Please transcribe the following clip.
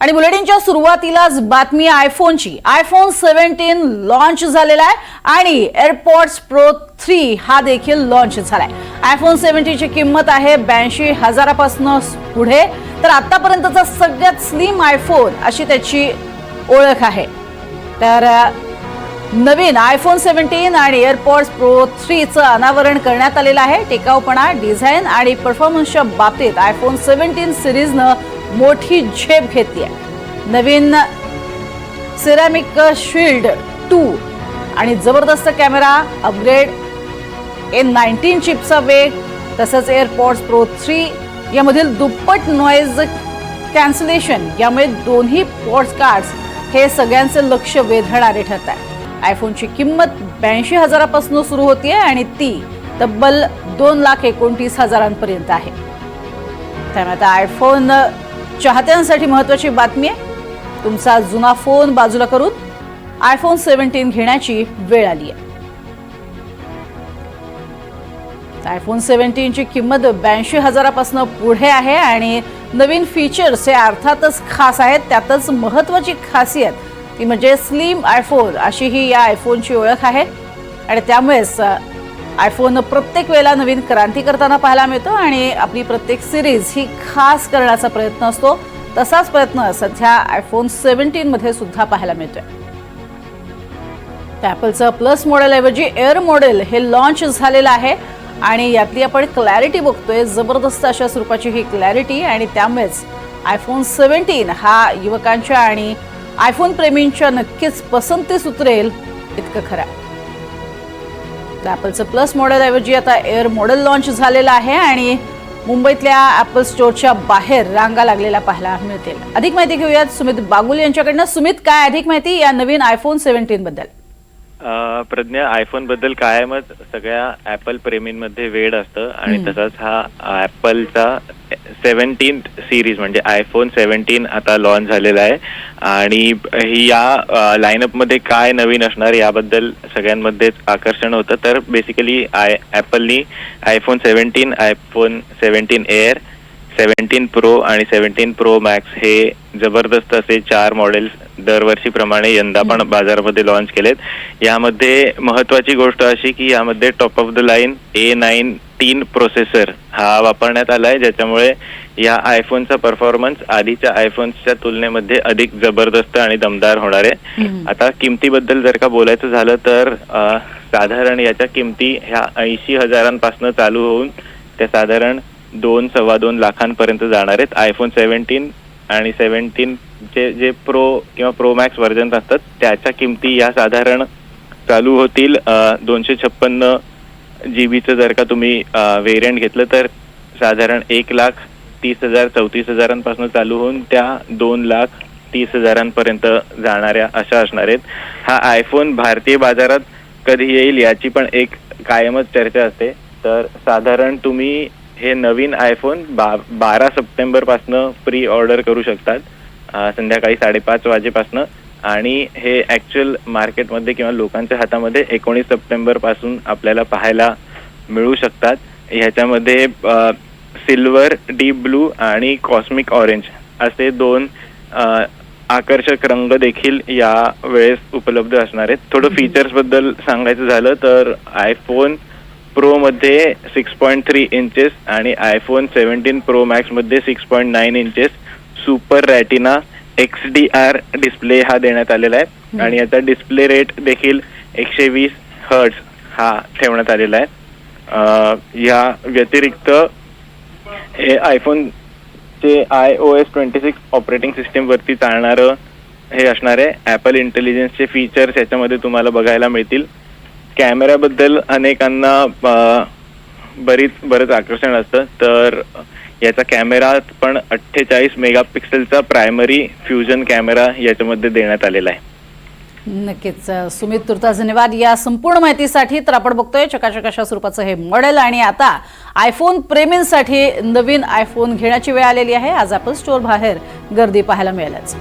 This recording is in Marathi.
आणि बुलेटिनच्या सुरुवातीलाच बातमी आयफोनची. आयफोन सेव्हन्टीन लॉन्च झालेला आहे आणि एअरपॉड्स प्रो थ्री हा देखील लॉन्च झालाय. आयफोन सेव्हन्टीची किंमत आहे ब्याऐंशी हजारापासून पुढे. तर आतापर्यंतचा सगळ्यात स्लिम आयफोन अशी त्याची ओळख आहे. तर नवीन आयफोन सेव्हन्टीन आणि एअरपॉड्स प्रो थ्रीचं अनावरण करण्यात आलेलं आहे. टिकाऊपणा डिझाईन आणि परफॉर्मन्सच्या बाबतीत आयफोन सेव्हन्टीन सिरीजनं मोठी झेप घेतली आहे नवीन सिरॅमिक शिल्ड टू आणि जबरदस्त कॅमेरा अपग्रेड ए नाईन्टीन चिपचा वेग तसंच एअरपॉड्स प्रो थ्री यामधील दुप्पट नॉईज कॅन्सलेशन यामुळे दोन्ही पॉडकास्ट हे सगळ्यांचं लक्ष वेधणारे ठरत आहे आयफोनची किंमत ब्याऐंशी हजारापासून सुरू होतीये आणि ती तब्बल दोन लाख एकोणतीस हजारांपर्यंत आहे. त्यामुळे आता आयफोन चाहत्यांसाठी महत्वाची बातमी आहे. तुमचा जुना फोन बाजूला करून आयफोन सेव्हन्टीन घेण्याची वेळ आली आहे. आयफोन सेव्हन्टीनची किंमत ब्याऐंशी हजारापासून पुढे आहे आणि नवीन फीचर्स हे अर्थातच खास आहेत. त्यातच महत्त्वाची खासियत ती म्हणजे स्लिम आयफोन अशी ही या आयफोनची ओळख आहे. आणि त्यामुळेच आयफोन प्रत्येक वेळेला नवीन क्रांती करताना पाहायला मिळतो आणि आपली प्रत्येक सिरीज ही खास करण्याचा प्रयत्न असतो. तसाच प्रयत्न सध्या आयफोन सेव्हन्टीनमध्ये सुद्धा पाहायला मिळतोय. ॲपलचं प्लस मॉडेलऐवजी एअर मॉडेल हे लॉन्च झालेलं आहे आणि यातली आपण क्लॅरिटी बघतोय. जबरदस्त अशा स्वरूपाची ही क्लॅरिटी आणि त्यामुळेच आयफोन सेव्हन्टीन हा युवकांच्या आणि आयफोन प्रेमींच्या नक्कीच पसंतीस उतरेल इतकं खरं आहे. ॲपलचं प्लस मॉडेलऐवजी आता एअर मॉडेल लॉन्च झालेलं आहे आणि मुंबईतल्या ॲपल स्टोअरच्या बाहेर रांगा लागलेल्या पाहायला मिळतील. अधिक माहिती घेऊयात. सुमित बागुल यांच्याकडनं. सुमित काय अधिक माहिती या नवीन आयफोन सेव्हन्टीन बद्दल? प्रज्ञा आयफोनबद्दल कायमच सगळ्या ऍपल प्रेमींमध्ये वेड असतं आणि तसाच हा ऍपलचा सेव्हन्टीन सिरीज म्हणजे आयफोन सेव्हन्टीन आता लॉन्च झालेला आहे. आणि ही या लाईनअपमध्ये काय नवीन असणार याबद्दल सगळ्यांमध्येच आकर्षण होतं. तर basically I ऍपलनी iPhone seventeen iPhone seventeen air seventeen pro आणि सेव्हन्टीन प्रो मॅक्स हे जबरदस्त असे चार मॉडेल्स दरवर्षीप्रमाणे यंदा पण बाजारामध्ये लॉन्च केलेत. यामध्ये महत्वाची गोष्ट अशी की यामध्ये top of the line A nine तीन प्रोसेसर हा वापरण्यात आलाय ज्याच्यामुळे या आयफोनचा परफॉर्मन्स आधीच्या आयफोन्सच्या तुलनेमध्ये अधिक जबरदस्त आणि दमदार होणार आहे. आता किमतीबद्दल जर का बोलायचं झालं तर साधारण याच्या किमती ह्या ऐंशी हजारांपासून चालू होऊन त्या साधारण दोन सव्वा दोन लाखांपर्यंत जाणार आहेत. आयफोन सेव्हन्टीन आणि सेव्हन्टीन जे जे प्रो किंवा प्रो मॅक्स व्हर्जन असतात त्याच्या किमती या साधारण चालू होतील. दोनशे छप्पन्न जी बीचं जर का तुम्ही व्हेरियंट घेतलं तर साधारण एक लाख तीस हजार चौतीस हजारांपासून चालू होऊन त्या दोन लाख तीस हजारांपर्यंत जाणाऱ्या अशा असणार आहेत. हा आयफोन भारतीय बाजारात कधी येईल याची पण एक कायमच चर्चा असते. तर साधारण तुम्ही हे नवीन आयफोन बा बारा सप्टेंबरपासनं प्री ऑर्डर करू शकतात. संध्याकाळी साडेपाच वाजेपासनं. आणि हे ऍक्च्युअल मार्केटमध्ये किंवा लोकांच्या हातामध्ये एकोणीस सप्टेंबरपासून आपल्याला पाहायला मिळू शकतात. ह्याच्यामध्ये सिल्वर डीप ब्लू आणि कॉस्मिक ऑरेंज असे दोन आकर्षक रंग देखील या वेळेस उपलब्ध असणार आहेत. थोडं फीचर्सबद्दल सांगायचं झालं तर आयफोन प्रो मध्ये सिक्स पॉईंट थ्री इंचेस आणि iPhone seventeen Pro मॅक्समध्ये six point nine inches super retina X D R display हा देण्यात आलेला आहे. आणि याचा डिस्प्ले रेट देखील एकशे वीस हर्ट्स हा ठेवण्यात आलेला आहे. या व्यतिरिक्त हे आयफोन चे I O S twenty six operating system वरती चालणारं हे असणार आहे ॲपल इंटेलिजन्सचे फीचर्स याच्यामध्ये तुम्हाला बघायला मिळतील. कॅमेऱ्याबद्दल अनेकांना बरीच बरंच आकर्षण असतं. तर याचा कॅमेरा पण अठ्ठेचाळीस मेगापिक्सेलचा प्रायमरी फ्युजन कॅमेरा याच्यामध्ये देण्यात आलेला आहे. नक्कीच सुमित तुर्ता धन्यवाद. या संपूर्ण माहितीसाठी तर आपण बघतोय चकाचक अशा स्वरूपाचं हे मॉडेल आणि आता आयफोन प्रेमींसाठी नवीन आयफोन घेण्याची वेळ आलेली आहे. आज आपण स्टोअर बाहेर गर्दी पाहायला मिळाल्याच.